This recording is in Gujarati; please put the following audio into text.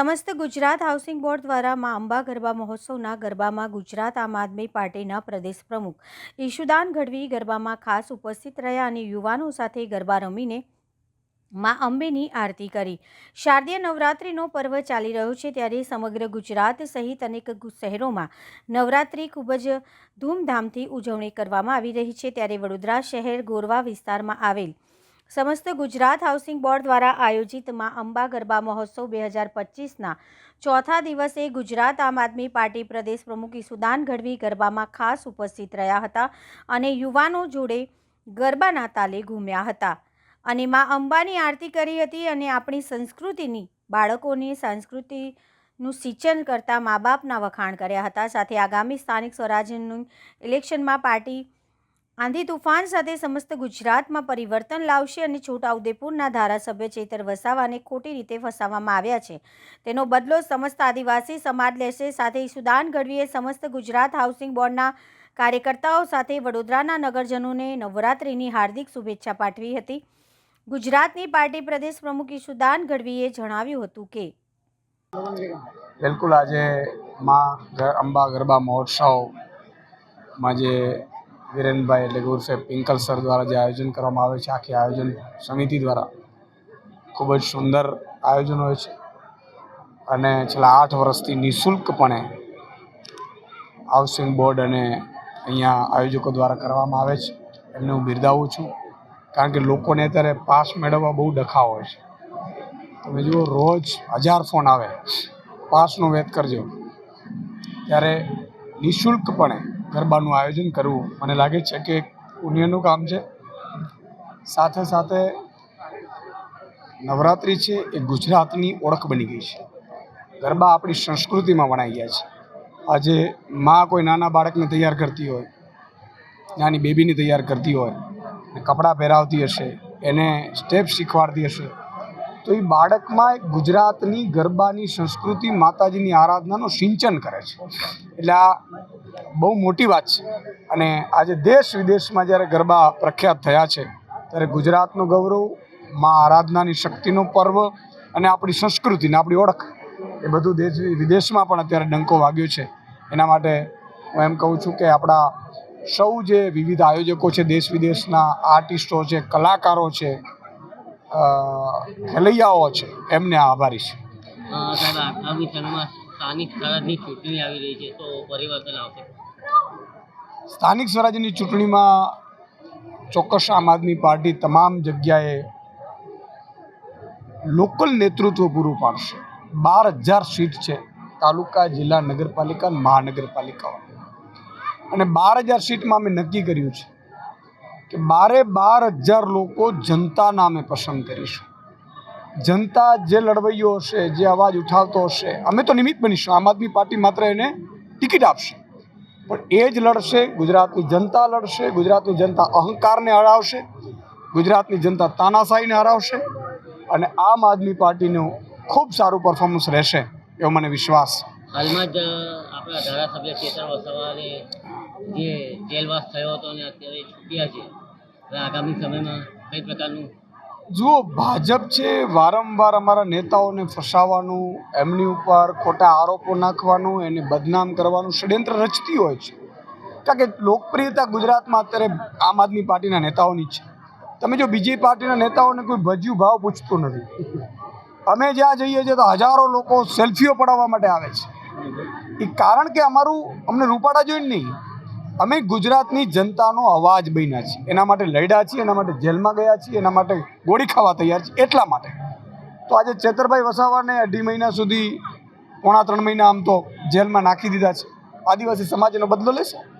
સમસ્ત ગુજરાત હાઉસિંગ બોર્ડ દ્વારા મા અંબા ગરબા મહોત્સવના ગરબામાં ગુજરાત આમ આદમી પાર્ટીના પ્રદેશ પ્રમુખ ઈશુદાન ગઢવી ગરબામાં ખાસ ઉપસ્થિત રહ્યા અને યુવાનો સાથે ગરબા રમીને મા અંબેની આરતી કરી. શારદીય નવરાત્રિનો પર્વ ચાલી રહ્યો છે ત્યારે સમગ્ર ગુજરાત સહિત અનેક શહેરોમાં નવરાત્રિ ખૂબ જ ધૂમધામથી ઉજવણી કરવામાં આવી રહી છે. ત્યારે વડોદરા શહેર ગોરવા વિસ્તારમાં આવેલ સમસ્ત ગુજરાત હાઉસિંગ બોર્ડ દ્વારા આયોજિતમાં અંબા ગરબા મહોત્સવ બે હજાર પચીસના ચોથા દિવસે ગુજરાત આમ આદમી પાર્ટી પ્રદેશ પ્રમુખ ઈસુદાન ગઢવી ગરબામાં ખાસ ઉપસ્થિત રહ્યા હતા અને યુવાનો જોડે ગરબાના તાલે ઘૂમ્યા હતા. અને મા અંબાની આરતી કરી હતી અને આપણી સંસ્કૃતિની, બાળકોની સંસ્કૃતિનું સિંચન કરતા મા બાપના વખાણ કર્યા હતા. સાથે આગામી સ્થાનિક સ્વરાજ્યનું ઇલેક્શનમાં પાર્ટી આંધી તુફાન સાથે સમસ્ત ગુજરાતમાં પરિવર્તન લાવશે અને છોટાઉદેપુરના ધારાસભ્ય ચેતર વસાવાને ખોટી રીતે ફસાવવામાં આવ્યા છે. તેનો બદલો સમસ્ત આદિવાસી સમાજ લેશે. સાથે સુદાન ગઢવીએ સમસ્ત ગુજરાત હાઉસિંગ બોર્ડના કાર્યકર્તાઓ સાથે વડોદરાના નગરજનોને નવરાત્રિની હાર્દિક શુભેચ્છા પાઠવી હતી. ગુજરાતની પાર્ટી પ્રદેશ પ્રમુખ ઈશુદાન ગઢવીએ જણાવ્યું હતું કે બિલકુલ આજે માં અંબા ગરબા મહોત્સવમાં જે વિરેનભાઈ એટલે કે ઉર્ફે પિંકલ સર દ્વારા જે આયોજન કરવામાં આવે છે, આખી આયોજન સમિતિ દ્વારા. ખૂબ જ સુંદર આયોજન હોય છે. અને છેલ્લા આઠ વર્ષથી નિઃશુલ્કપણે હાઉસિંગ બોર્ડ અને અહીંયા આયોજકો દ્વારા કરવામાં આવે છે. એમને હું બિરદાવું છું. કારણ કે લોકોને અત્યારે પાસ મેળવવા બહુ ડખા હોય છે. તમે જુઓ, રોજ હજાર ફોન આવે. પાસનો વેત કરજો. ત્યારે નિઃશુલ્કપણે ગરબાનું આયોજન કરવું. મને લાગે છે કે પુણ્યનું કામ છે. સાથે સાથે નવરાત્રિ છે એ ગુજરાતની ઓળખ બની ગઈ છે. ગરબા આપણી સંસ્કૃતિમાં વણાઈ ગયા છે. આજે માં કોઈ નાના બાળકને તૈયાર કરતી હોય, નાની બેબીને તૈયાર કરતી હોય ને કપડાં પહેરાવતી હશે, એને સ્ટેપ શીખવાડતી હશે, તો એ બાળકમાં ગુજરાતની ગરબાની સંસ્કૃતિ માતાજીની આરાધનાનું સિંચન કરે છે. એટલે આ બહુ મોટી વાત છે. અને આજે દેશ વિદેશમાં જ્યારે ગરબા પ્રખ્યાત થયા છે, ત્યારે ગુજરાતનું ગૌરવ, માં આરાધનાની શક્તિનો પર્વ અને આપણી સંસ્કૃતિને, આપણી ઓળખ એ બધું દેશ વિદેશમાં પણ અત્યારે ડંકો વાગ્યો છે. એના માટે હું એમ કહું છું કે આપણા સૌ જે વિવિધ આયોજકો છે, દેશ વિદેશના આર્ટિસ્ટો છે, કલાકારો છે ખેલૈયાઓ છે, એમને આભારી છે. આગામી સ્થાનિક સ્વરાજની ચૂંટણી આવી રહી છે, તો પરિવર્તન આવશે. સ્થાનિક સ્વરાજ્યની ચૂંટણીમાં ચોક્કસ આમ આદમી પાર્ટી તમામ જગ્યાએ લોકલ નેતૃત્વ પૂરું પાડશે. બાર હજાર સીટ છે તાલુકા, જિલ્લા, નગરપાલિકા મહાનગરપાલિકાઓ. અને બાર હજાર સીટમાં અમે નક્કી કર્યું છે કે બારે બાર હજાર લોકો જનતાના અમે પસંદ કરીશું. જનતા જે લડવૈયો હશે, જે અવાજ ઉઠાવતો હશે, અમે તો નિમિત્ત બનીશું. આમ આદમી પાર્ટી માત્ર એને ટિકિટ આપશે. પણ એ જ લડશે, ગુજરાતની જનતા લડશે, ગુજરાતની જનતા અહંકારને હરાવશે, ગુજરાતની જનતા તાનાશાહીને હરાવશે અને આમ આદમી પાર્ટીનું ખૂબ સારું પરફોર્મન્સ રહેશે એવો મને વિશ્વાસ. હાલમાં જ આપણા ધારાસભ્ય ચેતર વસાવાને જે જેલવાસ થયો હતો અને અત્યારે છૂટ્યા છે. આગામી સમયમાં કઈ પ્રકારનું જુઓ, ભાજપ છે વારંવાર અમારા નેતાઓને ફસાવાનું, એમની ઉપર ખોટા આરોપો નાખવાનું, એને બદનામ કરવાનું ષડયંત્ર રચતી હોય છે. કારણ કે લોકપ્રિયતા ગુજરાતમાં અત્યારે આમ આદમી પાર્ટીના નેતાઓની છે. તમે જો બીજી પાર્ટીના નેતાઓને કોઈ ભજ્યું ભાવ પૂછતું નથી. અમે જ્યાં જઈએ છીએ તો હજારો લોકો સેલ્ફીઓ પડાવવા માટે આવે છે. એ કારણ કે અમારું અમને રૂપાડા જોઈને નહીં. અમે ગુજરાતની જનતાનો અવાજ બન્યા છીએ. એના માટે લડ્યા છીએ, એના માટે જેલમાં ગયા છીએ, એના માટે ગોળી ખાવા તૈયાર છીએ, એટલા માટે. તો આજે ચેતરભાઈ વસાવાને અઢી મહિના સુધી પોણા ત્રણ મહિના આમ તો જેલમાં નાખી દીધા છે. આદિવાસી સમાજ એનો બદલો લેશે?